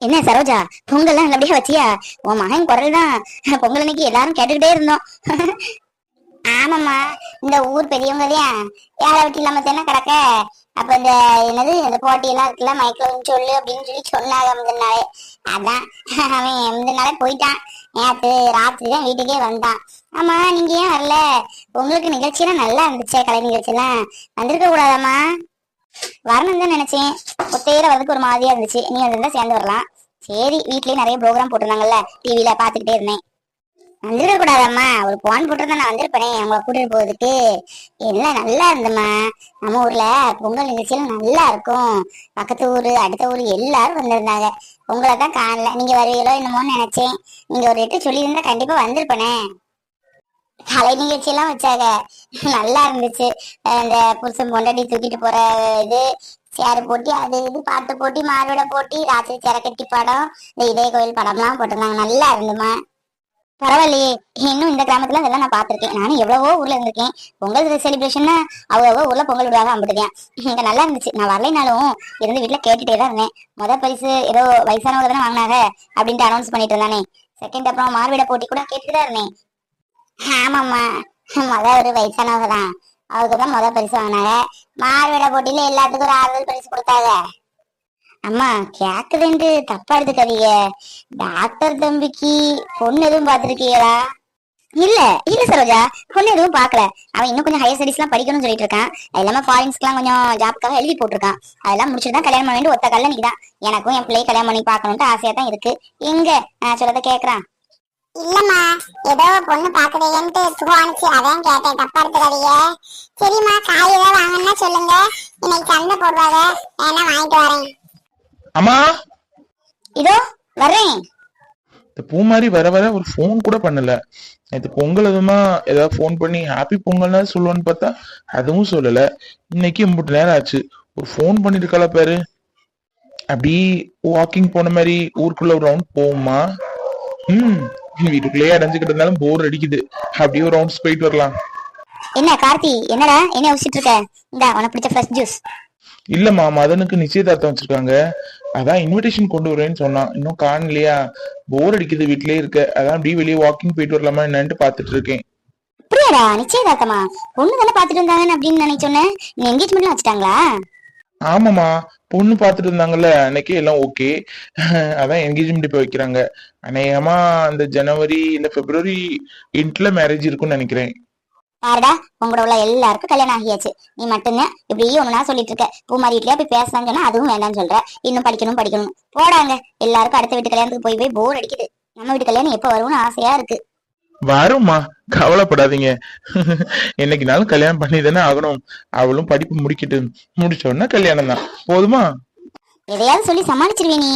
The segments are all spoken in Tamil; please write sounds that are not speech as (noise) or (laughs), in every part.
என்ன சரோஜா பொங்கல்லாம் நல்லபடியா வச்சியா? உன் மகன் குரல் தான் பொங்கல் அன்னைக்கு எல்லாரும் கேட்டுக்கிட்டே இருந்தோம். ஆமாம்மா இந்த ஊர் பெரியவங்களையா? யாரை வெட்டி இல்லாம தானே கிடக்க? அப்ப இந்த என்னது இந்த போட்டி எல்லாம் இருக்குல்ல மைக்ல சொல்லு அப்படின்னு சொல்லி சொன்னாங்க முந்தின நாளே அதான் அவன் முந்தின நாளே போயிட்டான். நேற்று ராத்திரி தான் வீட்டுக்கே வந்தான். ஆமா நீங்க ஏன் வரல? உங்களுக்கு நிகழ்ச்சியெல்லாம் நல்லா இருந்துச்சே கலை நிகழ்ச்சியெல்லாம். வந்திருக்க கூடாதாம்மா? வரணும்னு தான் நினைச்சேன். ஒத்தையில வரதுக்கு ஒரு மாதிரியா இருந்துச்சு. நீ வந்திருந்தா சேர்ந்து வரலாம். சரி வீட்லயே நிறைய ப்ரோக்ராம் போட்டிருந்தாங்கல்ல டிவில பாத்துக்கிட்டே இருந்தேன். வந்துட கூடாதம்மா ஒரு போன் போட்டிருந்தா நான் வந்திருப்பேனே. உங்களை கூட்டிட்டு போறதுக்கு. எல்லாம் நல்லா இருந்தம்மா. நம்ம ஊர்ல பொங்கல் நிகழ்ச்சியெல்லாம் நல்லா இருக்கும். பக்கத்து ஊரு அடுத்த ஊரு எல்லாரும் வந்திருந்தாங்க. உங்களை தான் காணல. நீங்க வருவீங்களோ என்னமோன்னு நினைச்சேன். நீங்க ஒரு எட்டு சொல்லியிருந்தா கண்டிப்பா வந்திருப்பேனே. கலை நிகழ்ச்சி எல்லாம் வச்சாங்க. நல்லா இருந்துச்சு. அந்த புருஷன் பொண்டாட்டி தூக்கிட்டு போற இது சேர் போட்டி அது இது பாட்டு போட்டி மாறுவிட போட்டி ராத்திரி சிறக்கட்டி படம் இந்த இதய கோயில் படம்லாம் போட்டிருந்தாங்க. நல்லா இருந்துமா பரவாயில்லையே. இன்னும் இந்த கிராமத்துல இதெல்லாம் நான் பார்த்திருக்கேன். நானும் எவ்வளவோ ஊர்ல இருந்திருக்கேன். பொங்கல் செலிப்ரேஷன்னா அவ்வளவோ ஊர்ல பொங்கல் விடுவாங்க அம்பிட்டுக்கேன் இங்க நல்லா இருந்துச்சு. நான் வரலைனாலும் இருந்து வீட்டுல கேட்டுட்டே தான் இருந்தேன். முத பரிசு ஏதோ வயசானவங்க தானே வாங்கினாங்க அப்படின்ட்டு அனௌன்ஸ் பண்ணிட்டு இருந்தானே. செகண்ட் அப்புறம் மாறுவிட போட்டி கூட கேட்டுட்டு தான் இருந்தேன். ஆமாம்மா. முத ஒரு வயசானவங்க தான். அவருக்கு தான் முத பரிசு வாங்கினாங்க. மாறுவிட போட்டியில எல்லாத்துக்கும் ஒரு ஆறுதல் பரிசு கொடுத்தாங்க. அம்மா கேக்குதுண்டு தப்பா எடுத்துக்காதீங்க. டாக்டர் தம்பிக்கு பொண்ணு எதுவும் பார்த்திருக்கீங்களா? இல்ல இல்ல சரோஜா பொண்ணு எதுவும் பார்க்கல. அவன் இன்னும் கொஞ்சம் ஹையர் ஸ்டடிஸ் எல்லாம் படிக்கணும்னு சொல்லிட்டு இருக்கான். அது இல்லாம ஃபாரின்ஸ்க்குலாம் கொஞ்சம் ஜாப்க்காக எழுதி போட்டிருக்கான். அதெல்லாம் முடிச்சுட்டு தான் கல்யாணம் பண்ணிட்டு ஒத்த கல்ல நிக்குதான். எனக்கும் என் பிள்ளையை கல்யாணம் பண்ணி பார்க்கணும்ட்டு ஆசையா தான் இருக்கு. எங்க? நான் சொல்றத கேக்குறான். இல்லம்மா ஏதோ பொண்ணு பாக்குறீங்கன்ட்டு தோணுச்சு அதான் கேட்டேன். தப்பா எடுத்துக்காதீங்க சரிம்மா காய் ஏதாவது வாங்கணும்னா சொல்லுங்க. இன்னைக்கு சந்தை போடுவாங்க. வேணா வாங்கிட்டு வரேன். அம்மா? இதோ வர்றேன். இந்த பூ மாதிரி வர வர ஒரு ஃபோன் கூட பண்ணல. நேற்று பொங்கல் எதுவுமா ஏதாவது ஃபோன் பண்ணி ஹாப்பி பொங்கல்னா சொல்லுவான்னு பார்த்தா அதுவும் சொல்லல. இன்னைக்கு இம்புட்டு நேரம் ஆச்சு. ஒரு ஃபோன் பண்ணிருக்காளா பாரு. அப்படி வாக்கிங் போன மாதிரி ஊருக்குள்ள ஒரு ரவுண்ட் போகுமா ம். வீட்டுக்குள்ளேயே அடைஞ்சுக்கிட்டு இருந்தாலும் போர் அடிக்குது. அப்படியே ஒரு ரவுண்ட்ஸ் போயிட்டு வரலாம். என்ன கார்த்தி என்னடா என்ன யோசிச்சுட்டு இருக்க? இந்தா உனக்கு பிடிச்ச ஃப்ரெஷ் ஜூஸ் இல்லம்மா மதனுக்கு நிச்சயதார்த்தம் வச்சிருக்காங்க. அதான் இன்விடேஷன் கொண்டு வரேன்னு சொன்னான். இன்னும் காணலையா? போர் அடிக்குது வீட்லயே இருக்க. அதான் அப்படியே வெளியே வாக்கிங் போயிட்டு வரலாமா என்னன்ட்டு பாத்துட்டு இருக்கேன். அப்படியாடா நிச்சயதார்த்தமா? பொண்ணு தானே பாத்துட்டு இருந்தாங்கன்னு அப்படின்னு நினைச்சு சொன்னேன் என்கேஜ்மெண்ட்லாம் வச்சுட்டாங்களா? ஆமாமா பொண்ணு பார்த்துட்டு இருந்தாங்கல்ல அன்னைக்கு எல்லாம் ஓகே அதான் என்கேஜ்மெண்ட் இப்போ வைக்கிறாங்க. அநேகமா அந்த ஜனவரி இல்ல பிப்ரவரி எண்ட்ல மேரேஜ் இருக்கும்னு நினைக்கிறேன். பாருடா உங்களோட உள்ள எல்லாருக்கும் கல்யாணம் ஆகியாச்சு. நீ மட்டும்தான் இப்படியே ஒண்ணுனா சொல்லிட்டு இருக்க பூமாரி வீட்லயா போய் பேசலாம்னு சொன்னா அதுவும் வேண்டாம்னு சொல்ற. இன்னும் படிக்கணும் படிக்கணும். போடாங்க. எல்லாருக்கும் அடுத்த வீட்டு கல்யாணத்துக்கு போய் போய் போர் அடிக்குது. நம்ம வீட்டு கல்யாணம் எப்ப வரும்னு ஆசையா இருக்கு. வரும்மா கவலைப்படாதீங்க. என்னைக்குனாலும் கல்யாணம் பண்ணி தானே ஆகணும். அவளும் படிப்பு முடிக்கட்டு முடிச்ச உடனே கல்யாணம் தான். போதுமா? எதையாவது சொல்லி சமாளிச்சிருவே நீ.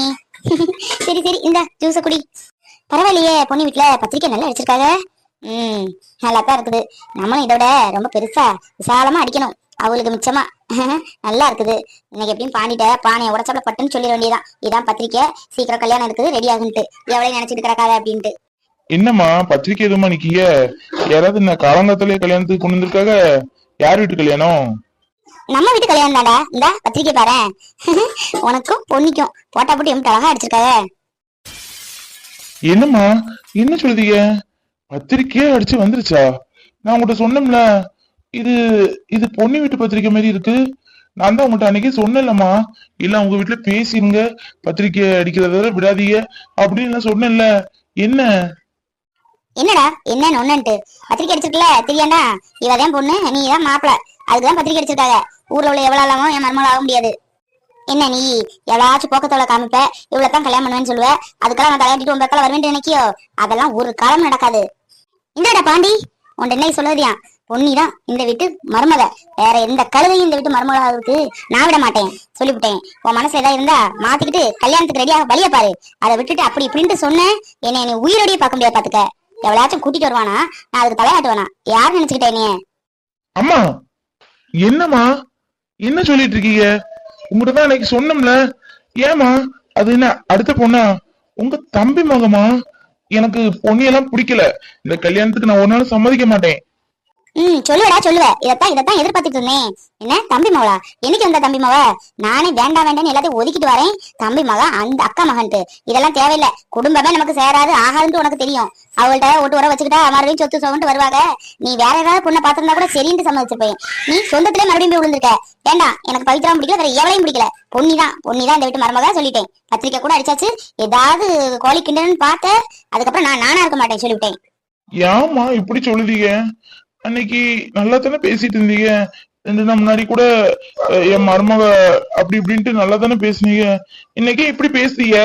சரி சரி இந்த ஜூஸ குடி. பரவாயில்லையே பொண்ணு வீட்ல பத்திரிக்கை நல்லா அடிச்சிருக்காங்க ம் நல்லா தான் இருக்குது. நம்மளும் இதோட ரொம்ப பெருசா விசாலமா அடிக்கணும். அவளுக்கு மிச்சமா. நல்லா இருக்குது. இன்னைக்கு எப்படியும் பாண்டிட்ட பானையை உடச்சாப்ல பட்டுன்னு சொல்லிட வேண்டியதான் இதான் பத்திரிக்கை. சீக்கிரம் கல்யாணம் இருக்குது ரெடி ஆகுன்ட்டு. எவ்வளவு நினைச்சிட்டு கிடக்காத அப்படின்ட்டு. என்னம்மா பத்திரிக்கை எதுவுமா நிக்கீங்க யாராவது இந்த காலங்காத்தாலே கல்யாணத்துக்கு கொண்டு வந்திருக்காங்க யார் வீட்டு கல்யாணம்? நம்ம வீட்டு கல்யாணம் தான்டா. இந்த பத்திரிக்கை பாரு. (laughs) உனக்கும் பொண்ணிக்கும் போட்டா போட்டு எம்பிட்டு அழகா அடிச்சிருக்காங்க என்னம்மா என்ன சொல்றீங்க பத்திரிக்கையே அடிச்சு வந்துருச்சா? நான் உங்கள்கிட்ட சொன்னேன்ல. இது இது பொண்ணு வீட்டு பத்திரிக்கை மாதிரி இருக்கு. நான் தான் உங்கள்கிட்ட அன்னைக்கே சொன்னேன்லம்மா. இல்ல உங்க வீட்டுல பேசிருங்க. பத்திரிக்கை அடிக்கிறத விட விடாதீங்க. அப்படின்னு நான் சொன்னேன்ல. என்ன? என்னடா? என்னன்னு ஒண்ணுன்ட்டு. பத்திரிக்கை அடிச்சிருக்கல தெரியாண்டா? இவதான் பொண்ணு நீ தான் மாப்பிள. அதுக்குதான் பத்திரிக்கை அடிச்சிருக்காங்க. ஊர்ல உள்ள எவ்வளவு இல்லாம என் மருமகள் ஆக முடியாது. என்ன நீ? எவ்வளாச்சும் போக்கத்தோட காமிப்ப. இவ்வளவு தான் கல்யாணம் பண்ணுவேன்னு சொல்லுவ. அதுக்கெல்லாம் நான் தலையாட்டிட்டு உங்க வருவேன் நினைக்கியோ? அதெல்லாம் ஒரு காலம் நடக்காது. இந்தாடா பாண்டி. உன் என்ன சொல்லுறியா பொன்னிதான் இந்த வீட்டு மருமக. வேற எந்த கழுதையும் இந்த வீட்டு மருமகளுக்கு நான் விட மாட்டேன். சொல்லிவிட்டேன். உன் மனசுல ஏதாவது இருந்தா மாத்திக்கிட்டு கல்யாணத்துக்கு ரெடியாக வழிய பாரு. அதை விட்டுட்டு அப்படி இப்படின்ட்டு சொன்னேன் என்னை நீ உயிரோடய பார்க்க முடியாது பாத்துக்க. எவ்வளாச்சும் கூட்டிட்டு வருவானா? நான் அதுக்கு தலையாட்டுவேனா? யார் நினைச்சுக்கிட்டே நீ? அம்மா என்னம்மா? என்ன சொல்லிட்டு இருக்கீங்க? உங்ககிட்ட தான் அன்னைக்கு சொன்னோம்ல. ஏமா அது என்ன அடுத்த பொண்ணா? உங்க தம்பி மகமா? எனக்கு பொண்ணியெல்லாம் பிடிக்கல. இந்த கல்யாணத்துக்கு நான் ஒரு நாள் சம்மதிக்க மாட்டேன். ம் சொல்லுவடா சொல்லுவ. இதத்தான் இதத்தான் எதிர்பார்த்துட்டு இருந்தேன் என்ன தம்பி மகளா என்னைக்கு வந்த தம்பி மக நானே வேண்டாம் வேண்டாம்னு எல்லாத்தையும் ஒதுக்கிட்டு வரேன். தம்பி மக அந்த அக்கா மகன்ட்டு. இதெல்லாம் தேவையில்லை. குடும்பமே நமக்கு சேராது ஆகாதுன்னு உனக்கு தெரியும். அவள்கிட்ட ஓட்டு உரம் வச்சுக்கிட்டா மறுபடியும் சொத்து சொகன்ட்டு வருவாங்க. நீ வேற ஏதாவது பொண்ணை பார்த்திருந்தா கூட சரின்ட்டு சம்மதிச்சிருப்பேன். நீ சொந்தத்திலே மறுபடியும் போய் விழுந்திருக்க. வேண்டாம் எனக்கு பவித்ரா பிடிக்கல வேற எவளையும் பிடிக்கல. பொன்னிதான் பொன்னிதான் இந்த வீட்டு மருமகா சொல்லிட்டேன். பத்திரிக்கை கூட அடிச்சாச்சு. ஏதாவது கோழி கிண்டன்னு பார்த்த அதுக்கப்புறம் நான் நானா இருக்க மாட்டேன் சொல்லிவிட்டேன். ஏமா இப்படி சொல்லுதீங்க? அன்னைக்கு நல்லா தானே பேசிட்டு இருந்தீங்க? ரெண்டு நாள் முன்னாடி கூட என் மருமக அப்படி இப்படின்ட்டு நல்லா தானே பேசுனீங்க? இன்னைக்கு இப்படி பேசுறீங்க?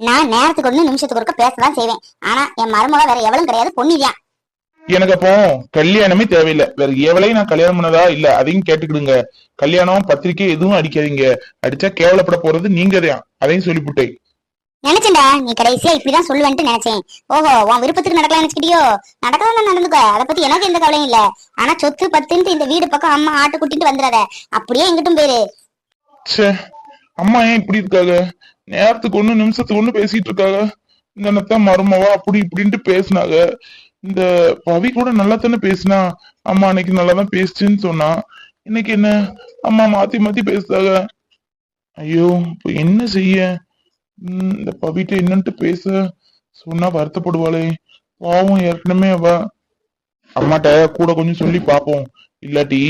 நான் நேரத்துக்கு ஒண்ணு நிமிஷத்துக்கு ஒருக்க பேசதான் செய்வேன். ஆனா என் மருமக வேற எவளும் கிடையாது பொன்னிதான் எனக்கு அப்போ கல்யாணமே தேவையில்லை. வேற எவளையும் நான் கல்யாணம் பண்ணதா? இல்ல அதையும் கேட்டுக்கிடுங்க. கல்யாணம் பத்திரிக்கை எதுவும் அடிக்காதீங்க. அடிச்சா கேவலப்பட போறது நீங்க தான் அதையும் சொல்லிவிட்டேன் நினைச்சேன்டா நீ கடைசியா இப்படிதான் சொல்லுவேன்ட்டு நினைச்சேன். ஓஹோ உன் விருப்பத்துக்கு நடக்கலாம் நினைச்சுக்கிட்டியோ? நடக்கலாம் நடந்துக்க. அதை பத்தி எனக்கு எந்த கவலையும் இல்ல. ஆனா சொத்து பத்துன்ட்டு இந்த வீடு பக்கம் அம்மா ஆட்டு குட்டிட்டு வந்துடாத அப்படியே எங்கிட்டும் பேரு ச்சே அம்மா ஏன் இப்படி இருக்காங்க நேரத்துக்கு ஒண்ணு நிமிஷத்துக்கு ஒண்ணு பேசிட்டு இருக்காங்க இந்த மருமவா அப்படி இப்படின்ட்டு பேசுனாங்க இந்த பவி கூட நல்லா தானே பேசினா? அம்மா அன்னைக்கு நல்லா தான் பேசுச்சுன்னு சொன்னா. இன்னைக்கு என்ன? அம்மா மாத்தி மாத்தி பேசுறாங்க ஐயோ இப்ப என்ன செய்ய? உம், இந்த பவிட்ட என்னன்ட்டு பேச சொன்னா வருத்தப்படுவாளே. பாவம் ஏற்கனவே அவ அம்மாட்ட கூட கொஞ்சம் சொல்லி பாப்போம். இல்லாட்டி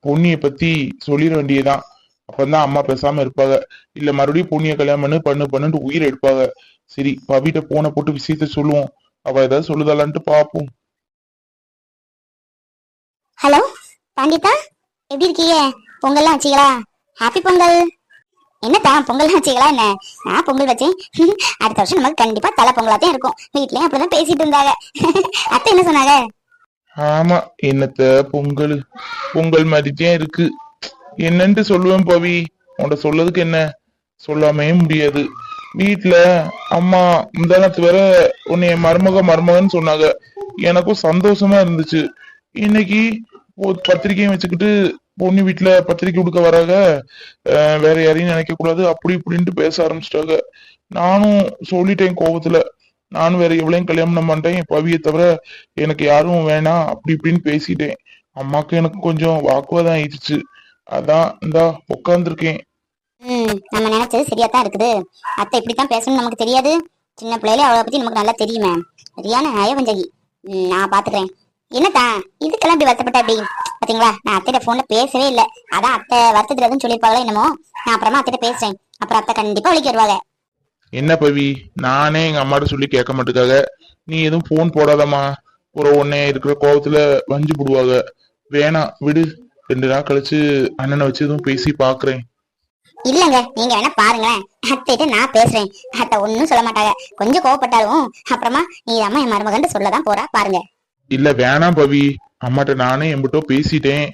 பொன்னிய பத்தி சொல்லிட வேண்டியதுதான். அப்பதான் அம்மா பேசாம இருப்பாங்க. இல்ல மறுபடியும் பொண்ணிய கல்யாணம் பண்ணு பண்ணு பண்ணுட்டு உயிர் எடுப்பாங்க. சரி பவிட்ட போன போட்டு விஷயத்த சொல்லுவோம். அவ ஏதாவது சொல்லுதாளான்ட்டு பாப்போம். ஹலோ பாண்டிதா? எப்படி இருக்கீங்க? பொங்கல்லாம் வச்சீங்களா? ஹாப்பி பொங்கல். என்னத்தான் பொங்கல் வச்சீங்களா என்ன? நான் பொங்கல் வச்சேன். அடுத்த வருஷம் நமக்கு கண்டிப்பா தலை பொங்கலாத்தையும் இருக்கும். வீட்லயும் அப்படிதான் பேசிட்டு இருந்தாங்க. அத்தை என்ன சொன்னாங்க? ஆமா என்னத்த பொங்கல் பொங்கல் மாதிரிதான் இருக்கு. என்னன்ட்டு சொல்லுவேன் பவி. உன்ட சொல்லதுக்கு என்ன? சொல்லாமே முடியாது. வீட்டுல அம்மா முந்தானத்து வேற உன்னைய மருமக மருமகன்னு சொன்னாங்க. எனக்கும் சந்தோஷமா இருந்துச்சு. இன்னைக்கு பத்திரிகையும் பத்திரிக்கையும் வச்சுக்கிட்டு பொண்ணு வீட்டுல பத்திரிக்கை கொடுக்க வராங்க வேற யாரையும் நினைக்க கூடாது அப்படி இப்படின்ட்டு பேச ஆரம்பிச்சிட்டாங்க நானும் சொல்லிட்டேன் கோபத்துல நானும் வேற எவ்வளையும் கல்யாணம் பண்ண மாட்டேன் பவியை தவிர எனக்கு யாரும் வேணாம் அப்படி இப்படின்னு பேசிட்டேன். அம்மாக்கு எனக்கு கொஞ்சம் வாக்குவாதம் ஆயிடுச்சு. அதான் இந்தா உட்காந்துருக்கேன் ம் நம்ம நினைச்சது சரியா தான் இருக்குது. அத்தை இப்படித்தான் பேசணும்னு நமக்கு தெரியாது. சின்ன பிள்ளையில அவளை பத்தி நமக்கு நல்லா தெரியுமே. சரியான நயவஞ்சகி ம், நான் பாத்துக்கிறேன். என்னத்தா? இதுக்கெல்லாம் இப்படி வருத்தப்பட்ட அப்படி? பாத்தீங்களா? நான் அத்தைட்ட போன்ல பேசவே இல்லை. அதான் அத்தை வருத்தத்துல எதுவும் சொல்லியிருப்பாங்களோ என்னமோ? நான் அப்புறமா அத்தைட்ட பேசுறேன். அப்புறம் அத்தை கண்டிப்பா வலிக்கு வருவாங்க. என்ன பவி? நானே எங்க அம்மாட்ட சொல்லி கேட்க மாட்டுக்காக. நீ எதுவும் போன் போடாதம்மா. ஒரு உன்னை இருக்கிற கோவத்துல வஞ்சு போடுவாங்க வேணாம் விடு. ரெண்டு நாள் கழிச்சு அண்ணனை வச்சு எதுவும் பேசி பாக்குறேன். இல்லங்க நீங்க வேணா பாருங்களேன். அத்தைட்ட நான் பேசுறேன். அத்தை ஒன்னும் சொல்ல மாட்டாங்க. கொஞ்சம் கோவப்பட்டாலும் அப்புறமா நீ அம்மா என் மருமகன் சொல்லதான் போறா. பாருங்க. இல்ல வேணாம் பவி. அம்மாட்ட நானே என்கிட்ட பேசிட்டேன்.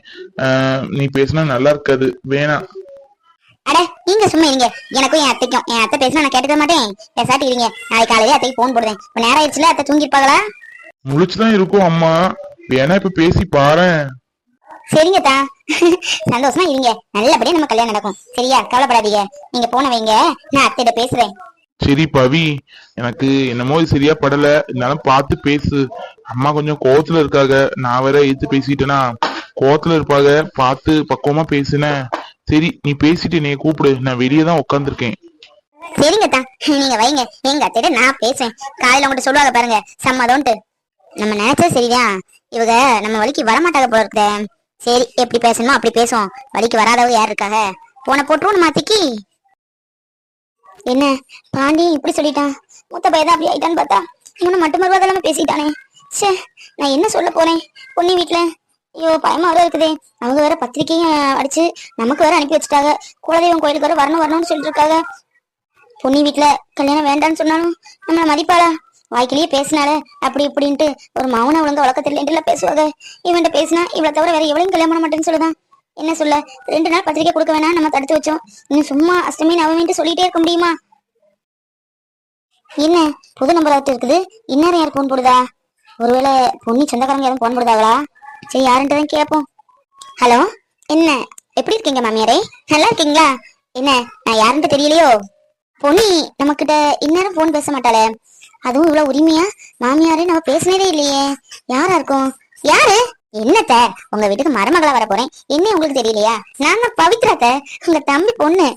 நீ பேசினா நல்லா இருக்காது. வேணாம் அட நீங்க சும்மா இருங்க. எனக்கும் என் அத்தைக்கும். என் அத்தை பேசினா நான் கேட்டுக்க மாட்டேன். பேசாட்டி இருங்க. நாளைக்கு காலையில அத்தைக்கு போன் போடுறேன். இப்ப நேரம் ஆயிடுச்சுல அத்தை தூங்கிருப்பாங்களா முழிச்சுதான் இருக்கும் அம்மா. வேணா இப்ப பேசி பாரேன். சரிங்க தா சந்தோஷமா இருங்க. நல்லபடியா நம்ம கல்யாணம் நடக்கும். சரியா? கவலைப்படாதீங்க. நீங்க போன வைங்க. நான் அத்தைகிட்ட பேசுறேன். சரி பவி எனக்கு என்னமோ இது சரியா படல. இருந்தாலும் பார்த்து பேசு. அம்மா கொஞ்சம் கோவத்துல இருக்காங்க நான் வேற எடுத்து பேசிட்டேனா? கோவத்துல இருப்பாங்க பார்த்து பக்குவமா பேசுனேன் சரி நீ பேசிட்டு நீ கூப்பிடு. நான் வெளியே தான் உட்காந்துருக்கேன் சரிங்க தா நீங்க வைங்க. எங்க அத்தைகிட்ட நான் பேசுவேன். காலையில உங்கள்கிட்ட சொல்லுவாங்க பாருங்க. சம்மதம்ட்டு நம்ம நினைச்சா சரிதான். இவங்க நம்ம வழிக்கு வரமாட்டாங்க போல இருக்கேன் சரி எப்படி பேசணுமோ அப்படி பேசுவோம். வழிக்கு வராதவங்க யார் இருக்காங்க போன போட்டுருவோம் மாத்திக்கி என்ன? பாண்டி இப்படி சொல்லிட்டான் மூத்த பையதான் அப்படி ஆயிட்டான்னு பார்த்தா இவனை மட்டும் மறுவாதெல்லாம் பேசிட்டானே. ச்சே நான் என்ன சொல்ல போறேன் பொண்ணு வீட்டுல ஐயோ பயமா வேற இருக்குதே. அவங்க வேற பத்திரிக்கையும் அடிச்சு நமக்கு வேற அனுப்பி வச்சுட்டாங்க. குலதெய்வம் கோயிலுக்கு வேற வரணும் வரணும்னு சொல்லிட்டு இருக்காங்க பொண்ணு வீட்டுல கல்யாணம் வேண்டாம்னு சொன்னாலும் நம்மள மதிப்பாளா? வாய்க்கிலேயே பேசினால அப்படி இப்படின்ட்டு ஒரு மௌன ஒழுங்க வழக்க தெரியல பேசுவாங்க. இவன்கிட்ட பேசினா இவளை தவிர வேற எவ்வளவு கல்யாணம் பண்ண மாட்டேன்னு சொல்லுதான். என்ன சொல்ல? ரெண்டு நாள் பத்திரிக்கை கொடுக்க வேணாம் நம்ம தடுத்து வச்சோம். இன்னும் சும்மா அஷ்டமி நவமின்ட்டு சொல்லிட்டே இருக்க முடியுமா? என்ன? புது நம்பர் ஆட்டு இருக்குது. இன்னும் யார் போன் போடுதா? ஒருவேளை பொண்ணி சொந்தக்காரங்க யாரும் போன் போடுதாங்களா சரி யாருன்றதான் கேட்போம். ஹலோ என்ன? எப்படி இருக்கீங்க மாமியாரே? நல்லா இருக்கீங்களா? என்ன நான் யாருன்ட்டு தெரியலையோ? பொன்னி நம்மக்கிட்ட இந்நேரம் போன் பேச மாட்டாளே. அதுவும் இவ்வளவு உரிமையா? மாமியாரே நம்ம பேசினதே இல்லையே. யாரா இருக்கும்? யாரு? என்னத்த? உங்க வீட்டுக்கு மருமகளா வர போறேன். என்ன உங்களுக்கு தெரியலையா? நான் தான் பவித்ராத்த. உங்க தம்பி பொண்ணு.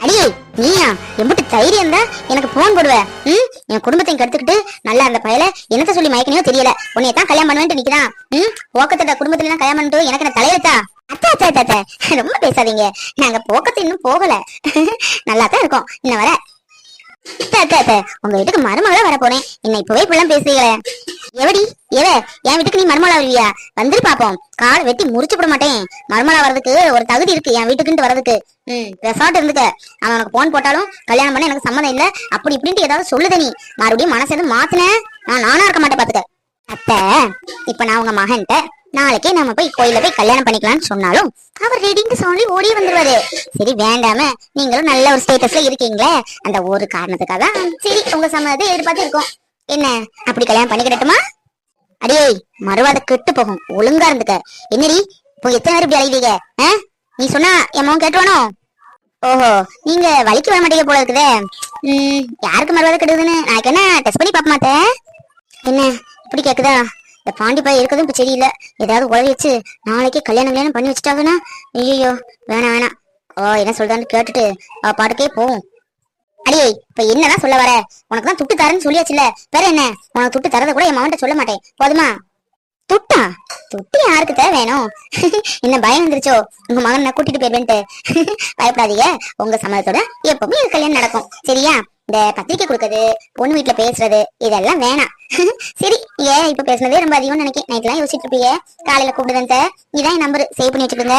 அடியே நீயா? எம்பிட்டு தைரியம் தான் எனக்கு போன் போடுவ. ம்? என் குடும்பத்தையும் கெடுத்துக்கிட்டு நல்லா அந்த பயல என்னத்த சொல்லி மயக்கனையோ தெரியல. உன்னைய தான் கல்யாணம் பண்ணுவேன்ட்டு நிக்கிறான் ம்? போக்கத்தோட குடும்பத்துல எல்லாம் கல்யாணம் பண்ணிட்டு எனக்கு என்ன தலையெழுத்தா? அத்தா அத்தா அத்தா, ரொம்ப பேசாதீங்க. நாங்க போக்கத்து இன்னும் போகல. நல்லா தான் இருக்கோம். இன்ன வர. அத்தா அத்தா அத்தா. உங்க வீட்டுக்கு மருமகளா வர போறேன். என்ன இப்பவே இப்பெல்லாம் பேசுறீங்களே. எவடி? எவ? என் வீட்டுக்கு நீ மருமகளா வருவியா? வந்துரு பாப்போம். கால் வெட்டி முறிச்சு விட மாட்டேன். மருமகளா வர்றதுக்கு ஒரு தகுதி இருக்கு என் வீட்டுக்குன்ட்டு வர்றதுக்கு. ம் ரெசார்ட் இருந்துக்க. அவன் உனக்கு போன் போட்டாலும் கல்யாணம் பண்ண எனக்கு சம்மதம் இல்ல. அப்படி இப்படின்ட்டு ஏதாவது சொல்லுத நீ. மறுபடியும் மனசு எதுவும் மாத்துன? நான் நானா இருக்க மாட்டேன் பாத்துக்க. அத்தை இப்ப நான் உங்க மகன்கிட்ட நாளைக்கே நம்ம போய் கோயில போய் கல்யாணம் பண்ணிக்கலாம்னு சொன்னாலும் அவர் ரெடின்னு சொல்லி ஓடி வந்துருவாரு. சரி வேண்டாம நீங்களும் நல்ல ஒரு ஸ்டேட்டஸ்ல இருக்கீங்களே. அந்த ஒரு காரணத்துக்காக தான் சரி உங்க சம்மதத்தை எதிர்பார்த்து இருக்கோம் என்ன அப்படி கல்யாணம் பண்ணிக்கிடட்டுமா? அடேய் மறுவாத கெட்டு போகும். ஒழுங்கா இருந்துக்க. என்னடி இப்போ எத்தனை பேர் இப்படி அழைவீங்க ஆ? நீ சொன்னா என் மகன் கேட்டுவானோ ஓஹோ நீங்க வலிக்கு வர மாட்டீங்க போல இருக்குதே. ம் யாருக்கு மறுவாத கெடுதுன்னு? நான் என்ன டெஸ்ட் பண்ணி பார்க்க மாட்டேன் என்ன இப்படி கேக்குதா? இந்த பாண்டி பாய் இருக்கிறதும் இப்போ சரியில்லை. ஏதாவது உழவி வச்சு நாளைக்கு கல்யாணம் கல்யாணம் பண்ணி வச்சுட்டாங்கன்னா ஐயோ வேணாம் வேணாம். ஓ என்ன சொல்றான்னு கேட்டுட்டு பாட்டுக்கே போவோம் அடியே இப்ப என்னதான் சொல்ல வர? உனக்கு தான் துட்டு தரேன்னு சொல்லியாச்சுல வேற என்ன? உனக்கு துட்டு தரத கூட என் மகன்கிட்ட சொல்ல மாட்டேன். போதுமா? துட்டா? துட்டு யாருக்கு தேவை வேணும்? (laughs) என்ன பயம் வந்துருச்சோ? உங்க மகன் நான் கூட்டிட்டு போயிருவேன்ட்டு (laughs) பயப்படாதீங்க. உங்க சம்மதத்தோட எப்பவுமே இது கல்யாணம் நடக்கும். சரியா? இந்த பத்திரிக்கை கொடுக்கறது பொண்ணு வீட்டுல பேசுறது இதெல்லாம் வேணாம். (laughs) சரி ஏன் இப்ப பேசுனதே ரொம்ப அதிகம்னு நினைக்கிறேன் நைட்லாம் யோசிச்சுட்டு இருப்பீங்க காலையில கூப்பிடுதேன் இதான் என் நம்பர் சேவ் பண்ணி வச்சுக்கோங்க.